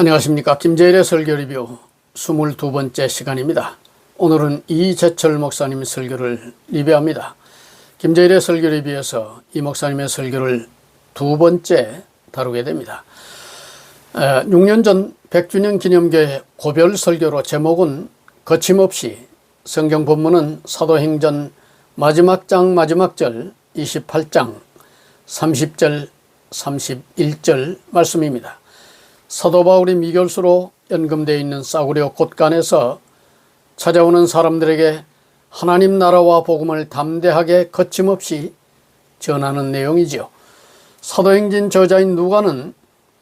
안녕하십니까. 김재일의 설교 리뷰 22번째 시간입니다. 오늘은 이재철 목사님 설교를 리뷰합니다. 김재일의 설교 리뷰에서 이 목사님의 설교를 두 번째 다루게 됩니다. 6년 전 100주년 기념교회 고별 설교로 제목은 거침없이 성경 본문은 사도행전 마지막 장 마지막 절 28장 30절 31절 말씀입니다. 사도 바울이 미결수로 연금되어 있는 싸구려 곳간에서 찾아오는 사람들에게 하나님 나라와 복음을 담대하게 거침없이 전하는 내용이지요. 사도행전 저자인 누가는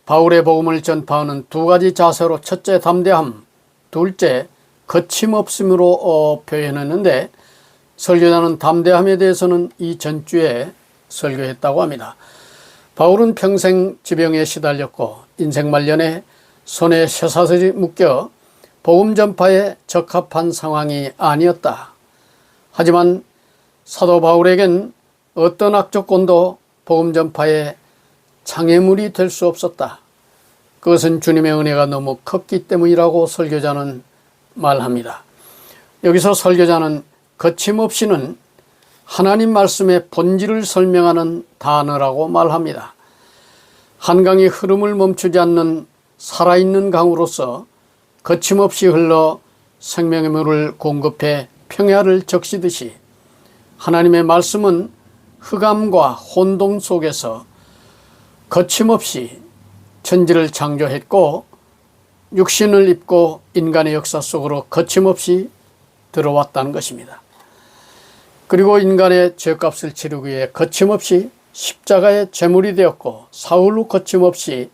바울의 복음을 전파하는 두 가지 자세로 첫째 담대함, 둘째 거침없음으로 어, 표현했는데 설교자는 담대함에 대해서는 이 전주에 설교했다고 합니다. 바울은 평생 지병에 시달렸고 인생 말년에 손에 쇠사슬이 묶여 복음 전파에 적합한 상황이 아니었다. 하지만 사도 바울에겐 어떤 악조건도 복음 전파에 장애물이 될 수 없었다. 그것은 주님의 은혜가 너무 컸기 때문이라고 설교자는 말합니다. 여기서 설교자는 거침없이는 하나님 말씀의 본질을 설명하는 단어라고 말합니다. 한강이 흐름을 멈추지 않는 살아있는 강으로서 거침없이 흘러 생명의 물을 공급해 평야를 적시듯이 하나님의 말씀은 흑암과 혼돈 속에서 거침없이 천지를 창조했고 육신을 입고 인간의 역사 속으로 거침없이 들어왔다는 것입니다. 그리고 인간의 죄값을 치르기 위해 거침없이 십자가의 제물이 되었고 사울로 거침없이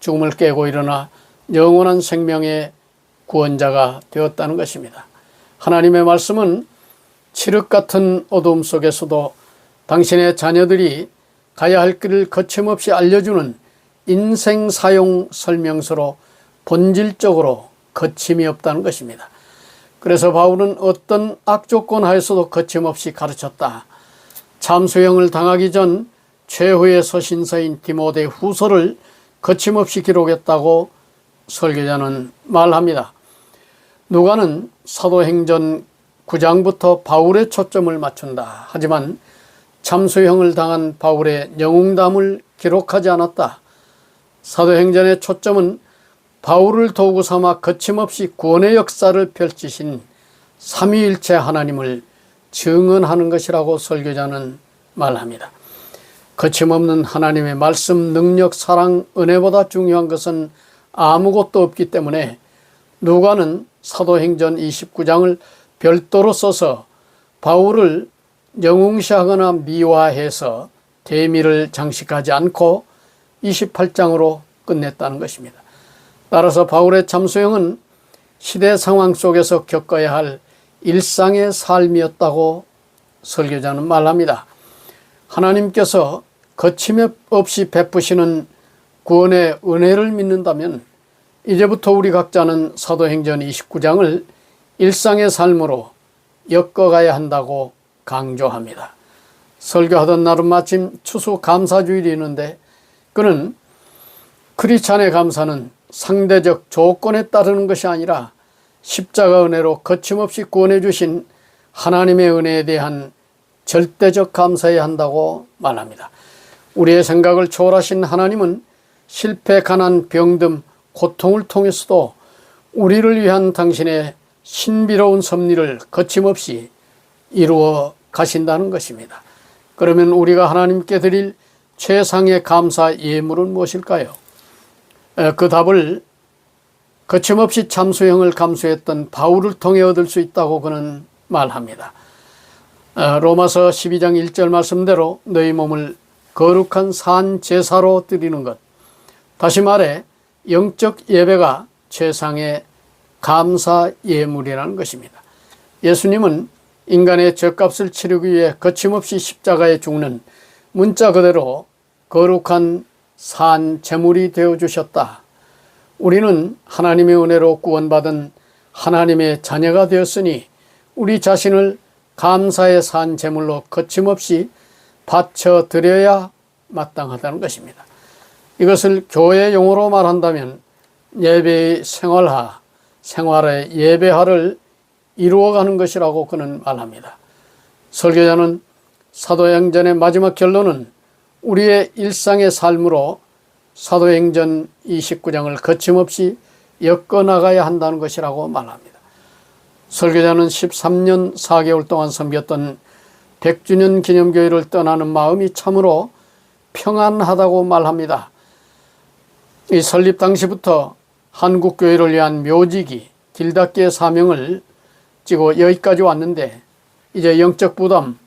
죽음을 깨고 일어나 영원한 생명의 구원자가 되었다는 것입니다. 하나님의 말씀은 칠흑 같은 어둠 속에서도 당신의 자녀들이 가야 할 길을 거침없이 알려주는 인생 사용 설명서로 본질적으로 거침이 없다는 것입니다. 그래서 바울은 어떤 악조건 하에서도 거침없이 가르쳤다. 참수형을 당하기 전 최후의 서신서인 디모데 후서를 거침없이 기록했다고 설교자는 말합니다. 누가는 사도행전 9장부터 바울의 초점을 맞춘다. 하지만 참수형을 당한 바울의 영웅담을 기록하지 않았다. 사도행전의 초점은 바울을 도구 삼아 거침없이 구원의 역사를 펼치신 삼위일체 하나님을 증언하는 것이라고 설교자는 말합니다. 거침없는 하나님의 말씀, 능력, 사랑, 은혜보다 중요한 것은 아무것도 없기 때문에 누가는 사도행전 29장을 별도로 써서 바울을 영웅시하거나 미화해서 대미를 장식하지 않고 28장으로 끝냈다는 것입니다. 따라서 바울의 참소형은 시대 상황 속에서 겪어야 할 일상의 삶이었다고 설교자는 말합니다. 하나님께서 거침없이 베푸시는 구원의 은혜를 믿는다면 이제부터 우리 각자는 사도행전 29장을 일상의 삶으로 엮어가야 한다고 강조합니다. 설교하던 날은 마침 추수 감사주일이 있는데 그는 크리스찬의 감사는 상대적 조건에 따르는 것이 아니라 십자가 은혜로 거침없이 구원해 주신 하나님의 은혜에 대한 절대적 감사해야 한다고 말합니다. 우리의 생각을 초월하신 하나님은 실패, 가난, 병듦, 고통을 통해서도 우리를 위한 당신의 신비로운 섭리를 거침없이 이루어 가신다는 것입니다. 그러면 우리가 하나님께 드릴 최상의 감사 예물은 무엇일까요? 그 답을 거침없이 참수형을 감수했던 바울을 통해 얻을 수 있다고 그는 말합니다. 로마서 12장 1절 말씀대로 너희 몸을 거룩한 산 제사로 드리는 것. 다시 말해 영적 예배가 최상의 감사 예물이라는 것입니다. 예수님은 인간의 죄값을 치르기 위해 거침없이 십자가에 죽는 문자 그대로 거룩한 산 제물이 되어 주셨다. 우리는 하나님의 은혜로 구원받은 하나님의 자녀가 되었으니 우리 자신을 감사의 산 제물로 거침없이 바쳐 드려야 마땅하다는 것입니다. 이것을 교회 용어로 말한다면 예배의 생활화, 생활의 예배화를 이루어가는 것이라고 그는 말합니다. 설교자는 사도행전의 마지막 결론은 우리의 일상의 삶으로 사도행전 29장을 거침없이 엮어나가야 한다는 것이라고 말합니다. 설교자는 13년 4개월 동안 섬겼던 100주년 기념교회를 떠나는 마음이 참으로 평안하다고 말합니다. 이 설립 당시부터 한국교회를 위한 묘지기, 길닫기의 사명을 찌고 여기까지 왔는데 이제 영적 부담,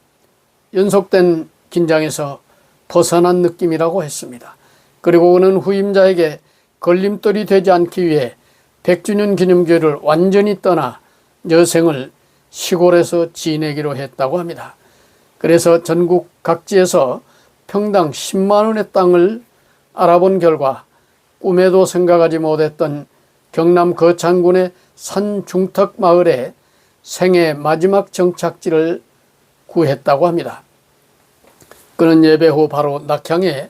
연속된 긴장에서 벗어난 느낌이라고 했습니다. 그리고 그는 후임자에게 걸림돌이 되지 않기 위해 100주년 기념교회를 완전히 떠나 여생을 시골에서 지내기로 했다고 합니다. 그래서 전국 각지에서 평당 10만 원의 땅을 알아본 결과 꿈에도 생각하지 못했던 경남 거창군의 산 중턱 마을에 생애 마지막 정착지를 구했다고 합니다. 그는 예배 후 바로 낙향에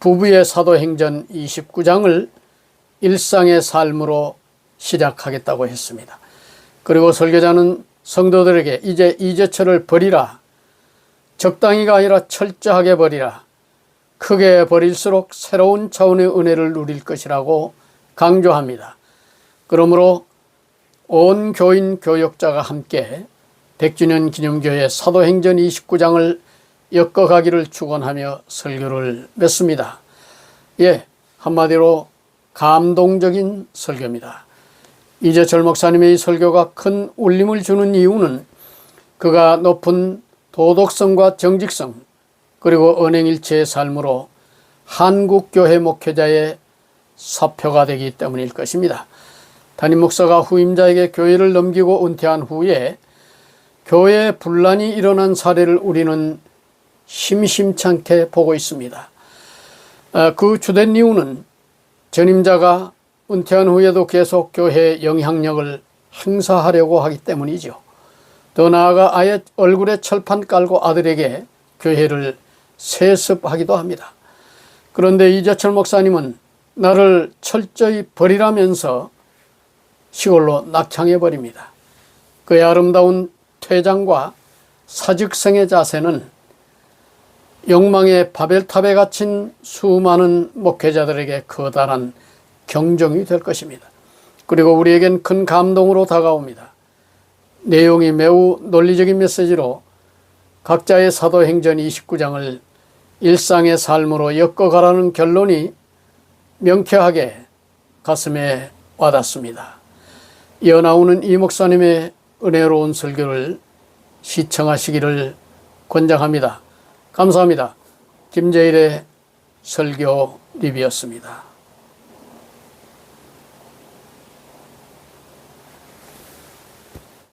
부부의 사도행전 29장을 일상의 삶으로 시작하겠다고 했습니다. 그리고 설교자는 성도들에게 이제 이제철을 버리라. 적당히가 아니라 철저하게 버리라. 크게 버릴수록 새로운 차원의 은혜를 누릴 것이라고 강조합니다. 그러므로 온 교인 교역자가 함께 100주년 기념교회 사도행전 29장을 엮어가기를 축원하며 설교를 맺습니다. 예, 한마디로 감동적인 설교입니다. 이제철 목사님의 이 설교가 큰 울림을 주는 이유는 그가 높은 도덕성과 정직성 그리고 은행일체의 삶으로 한국교회 목회자의 사표가 되기 때문일 것입니다. 담임 목사가 후임자에게 교회를 넘기고 은퇴한 후에 교회에 분란이 일어난 사례를 우리는 심심찮게 보고 있습니다. 아, 그 주된 이유는 전임자가 은퇴한 후에도 계속 교회의 영향력을 행사하려고 하기 때문이죠. 더 나아가 아예 얼굴에 철판 깔고 아들에게 교회를 세습하기도 합니다. 그런데 이재철 목사님은 나를 철저히 버리라면서 시골로 낙향해 버립니다. 그의 아름다운 퇴장과 사직성의 자세는 욕망의 바벨탑에 갇힌 수많은 목회자들에게 커다란 경종이 될 것입니다. 그리고 우리에겐 큰 감동으로 다가옵니다. 내용이 매우 논리적인 메시지로 각자의 사도행전 29장을 일상의 삶으로 엮어가라는 결론이 명쾌하게 가슴에 와닿습니다. 이어 나오는 이 목사님의 은혜로운 설교를 시청하시기를 권장합니다. 감사합니다. 김재일의 설교 리뷰였습니다.